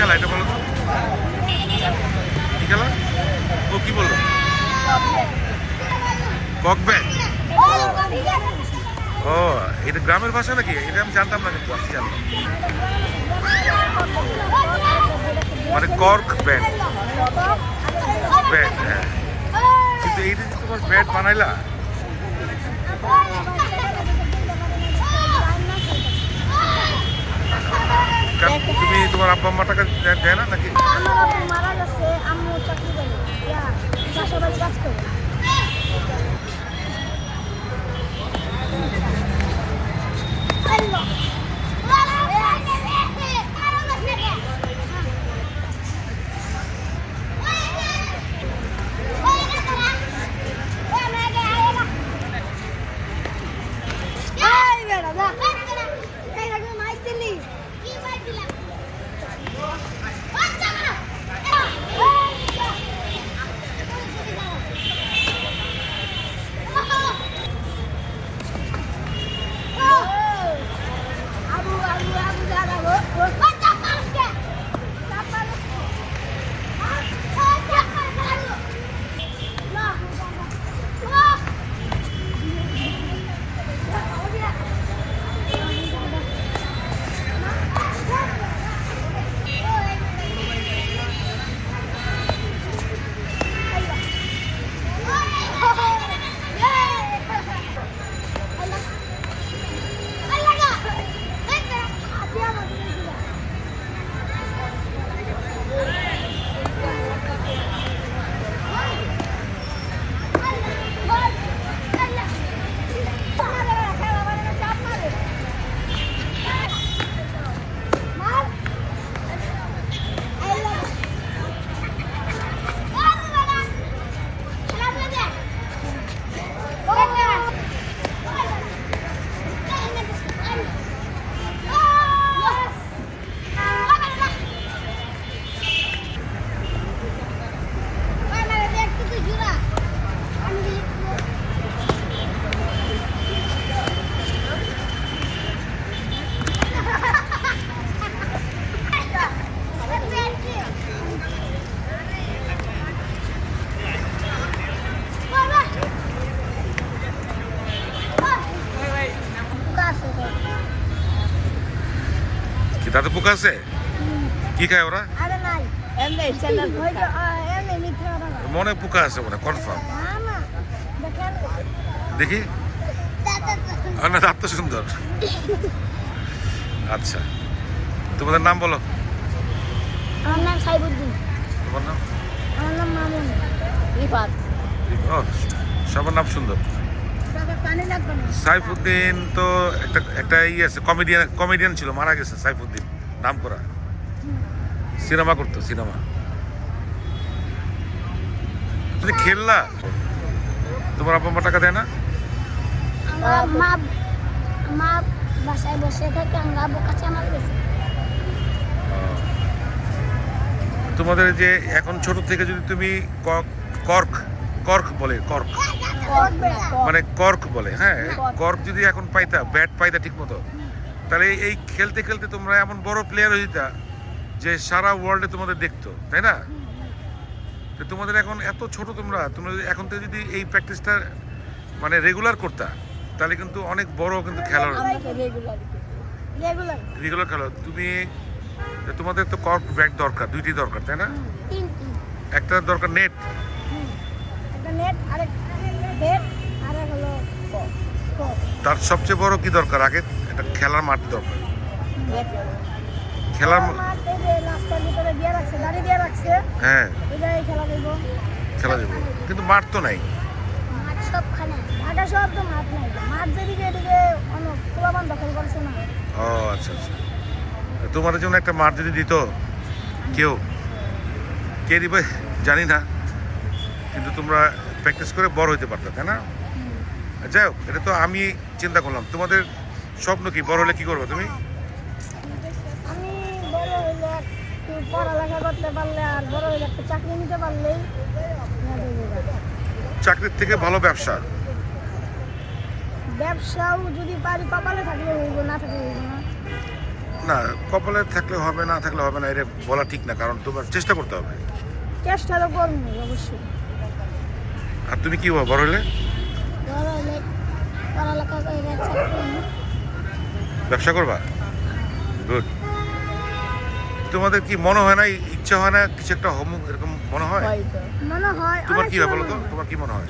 খেলা এটা বলো তো। কি খেলা ও কি বলল? কক ব্যাট ও, এটা গ্রামের ভাষা নাকি? এটা আমি জানতাম না কিন্তু আজকে জানলাম মানে কর্ক ব্যাট ব্যাট হ্যাঁ। কিন্তু এইটা যে তোমার ব্যাট বানাইলা? কারণ তুমি তোমার আব্বা আম্মা টাকা দেয় না নাকি? আমার আব্বু মারা গেছে পোকা আছে? কি খায় ওরা। মনে পোকা আছে মনে কনফার্ম না না দেখেন দেখি? আর না দাঁত তো সুন্দর। আচ্ছা। তোমাদের নাম বলো। আমার নাম সাইবুদ্দিন। তোমার নাম? আমার নাম মামুন। রিফাত। ও সবার নাম সুন্দর। সাইফুদ্দিন তো একটা একটা ই আছে কমেডিয়ান কমেডিয়ান ছিল মারা গেছে সাইফুদ্দিন। নাম করা। সিনেমা করতো সিনেমা। তুমি খেললা? তোমার আব্বা আম্মা টাকা দেয় না? মা মা বাসায় বসে থাকে আমরা কাছে আমার গেছে তোমাদের যে এখন ছোট থেকে যদি তুমি কর্ক কর্ক বলে কর্ক। মানে কর্ক বলে হ্যাঁ? কর্ক। যদি এখন পাইতা ব্যাট পাইতা ঠিক মতো তাহলে এই খেলতে খেলতে তোমরা এমন বড় প্লেয়ার হয়ে যেতা যে সারা ওয়ার্ল্ডে তোমাদের দেখতো তাই না? তো তোমাদের এখন এত ছোট তোমরা তোমরা যদি এখন থেকে যদি এই প্র্যাকটিসটা মানে রেগুলার করতা তাহলে কিন্তু অনেক বড় কিন্তু আমাকে রেগুলার রেগুলার রেগুলার খেলো। তুমি তোমাদের তো কর্ক ব্যাট দরকার দুইটি দরকার তাই না? একটা দরকার নেট তার সবচেয়ে বড় কি দরকার আগে? একটা খেলার মাঠ দরকার খেলার হ্যাঁ। খেলা দেবো কিন্তু মাঠ তো নাই। ও আচ্ছা আচ্ছা। তোমার জন্য একটা মাঠ যদি দিত কেউ? কে দিবে? জানি না। কিন্তু তোমরা প্র্যাকটিস করে বড় হইতে পারতো তাই না? যাই হোক এটা তো আমি চিন্তা করলাম। তোমাদের স্বপ্ন কি? বড় হলে কি করবে তুমি? আমি বড় হইলে একটু পড়ালেখা করতে পারলে আর বড় একটা চাকরি নিতে পারলেই চাকরির থেকে ভালো ব্যবসা? ব্যবসাও যদি পারি কপালে থাকলে হইব না থাকলে হইব না। না কপালে থাকলে হবে না থাকলে হবে না এটা বলা ঠিক না কারণ তোমার চেষ্টা করতে হবে। চেষ্টা তো করব অবশ্যই। আর তুমি কি হব বড় হলে? বড় হলে পড়ালেখা করে চাকরি। ব্যবসা করবা? গুড তোমাদের কি মনে হয় না ইচ্ছা হয় না কিছু একটা হোম এরকম মনে হয়? মনে হয় তোমার কি হয় বলো তো তোমার কি মনে হয়?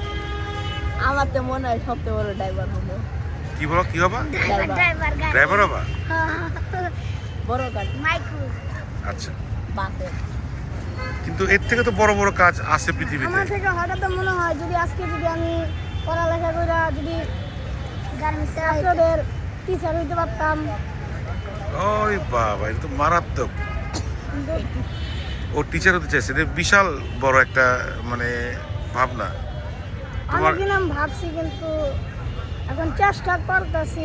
আমার তো মনে হয় সবচেয়ে বড় ড্রাইভার হব। কি বলো কি হবা? ড্রাইভার ড্রাইভার হবা? বড় গাড়ি। মাইক্রো আচ্ছা। বাসের কিন্তু এর থেকে তো বড় বড় কাজ আছে পৃথিবীতে। আমার থেকে হঠাৎ মনে হয় যদি আজকে যদি আমি পড়ালেখা করে যদি ছাত্রদের টিচার হইতে পারতাম। ওই বাবা এটা তো মারাত্মক। ও টিচার হতে চাইছে এটা বিশাল বড় একটা মানে ভাবনা। অনেকদিন আমি ভাবছি কিন্তু এখন চেষ্টা করতেছি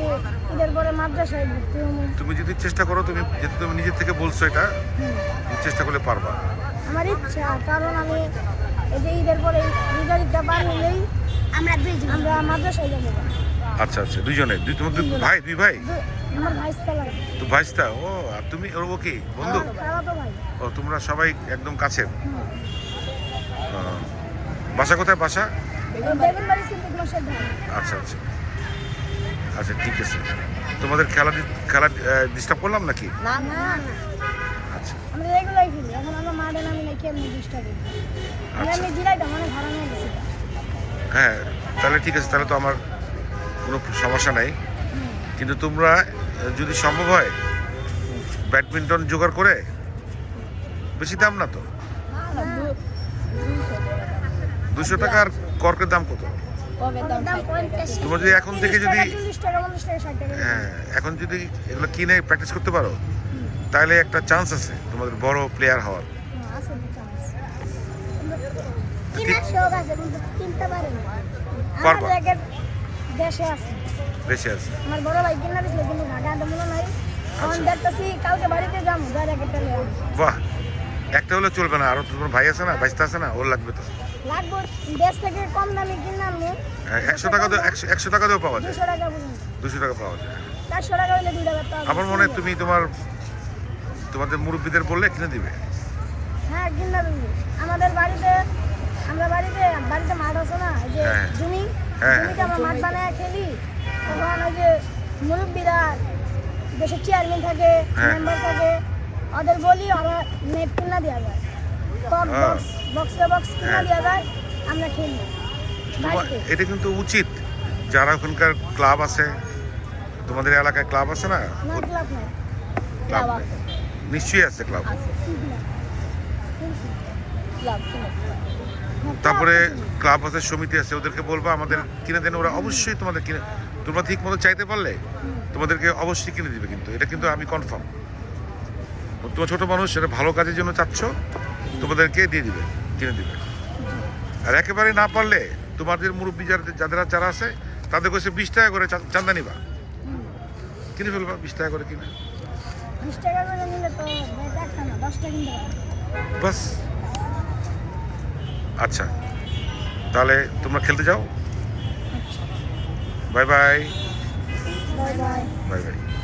ঈদের পরে মাদ্রাসায় ভর্তি হব। তুমি যদি চেষ্টা করো তুমি যেহেতু তুমি নিজের থেকে বলছো এটা চেষ্টা করলে পারবা। আমার ইচ্ছা কারণ আমি এই যে ঈদের পরে রোজা দিতে পারলেই আমরা আমরা মাদ্রাসায় যাব। আচ্ছা আচ্ছা দুইজনে দুই তোমার দুই ভাই দুই ভাই? আমার ভাইস্তা লাগে তো ভাইস্তা ও আর তুমি ওর ও কি বন্ধু? ভাই। ও তোমরা সবাই একদম কাছের ও, বাসা কোথায় বাসা? আচ্ছা আচ্ছা। আচ্ছা ঠিক আছে। তোমাদের খেলা খেলা ডিস্টার্ব করলাম নাকি? না না আচ্ছা। আমরা রেগুলাই খেলি। এখন আমরা মাঠে নামি না কেমনি ডিস্টার্ব করি আচ্ছা। আমি জিরাইটা মানে ভাড়া নিয়ে গেছি। হ্যাঁ তাহলে ঠিক আছে তাহলে তো আমার কোনো সমস্যা নাই। কিন্তু তোমরা যদি সম্ভব হয় ব্যাডমিন্টন জোগাড় করে বেশি দাম না তো? না, দু- দুইশো টাকা। দুশো টাকার কর্কের দাম কত? তোমরা যদি এখন থেকে যদি হ্যাঁ এখন যদি এগুলো কিনে প্র্যাকটিস করতে পারো তাহলে একটা চান্স আছে তোমাদের বড় প্লেয়ার হওয়ার। পারবা। দেশে আছে। আমার বড় ভাই কিনা দিছিল কিন্তু ঢাকা মনে নাই এখন। দেখতেছি কালকে বাড়িতে যাব যা র্যাকেটটা নিয়ে বাহ একটা হলে চলবে না আরও তোমার ভাই আছে না বাইশটা আছে না ওর লাগবে তো। লাগবে দেশ থেকে কম দামে কিনলাম হ্যাঁ, একশো টাকা তো একশো টাকা দিয়েও পাওয়া যায়। দুশো টাকা পাওয়া যায়। চারশো টাকা হইলে দুই টাকা। আমার মনে হয় তুমি তোমার তোমাদের মুরব্বীদের বললে কিনে দিবে। হ্যাঁ কিনা দিবি। আমাদের বাড়িতে আমরা বাড়িতে বাড়িতে মাঠ আছে না যে হ্যাঁ। জমি হ্যাঁ। আমরা মাঠ বানায় খেলি? তখন ওই যে মুরব্বীরা দেশের চেয়ারম্যান থাকে হ্যাঁ। মেম্বার থাকে ওদের বলি ওরা নেট কিনা দেওয়া যায়। কক হ্যাঁ। বক্স বক্সে বক্স কিনা হ্যাঁ। দেওয়া যায় আমরা খেলি। এটা কিন্তু উচিত। যারা ওখানকার ক্লাব আছে তোমাদের এলাকায় ক্লাব আছে না? ক্লাব। নিশ্চয়ই আছে ক্লাব তারপরে ক্লাব আছে। সমিতি আছে ওদেরকে বলবা আমাদের কিনে দেন ওরা অবশ্যই তোমাদের কিনে তোমরা ঠিক মতো চাইতে পারলে তোমাদেরকে অবশ্যই কিনে দিবে কিন্তু এটা কিন্তু আমি কনফার্ম তোমার ছোট মানুষ সেটা ভালো কাজের জন্য চাচ্ছ তোমাদেরকে দিয়ে দিবে কিনে দিবে। আর একেবারে না পারলে তোমাদের মুরব্বী যারা যাদের যারা আছে তাদের কাছে বিশ টাকা করে চান্দা নিবা। কিনে ফেলবা বিশ টাকা করে কিনে। বিশ টাকা করে নিলে তো ব্যাট একটা না দশটা কিনতে পারবে বাস আচ্ছা। তাহলে তোমরা খেলতে যাও। Bye bye. Bye bye. Bye bye.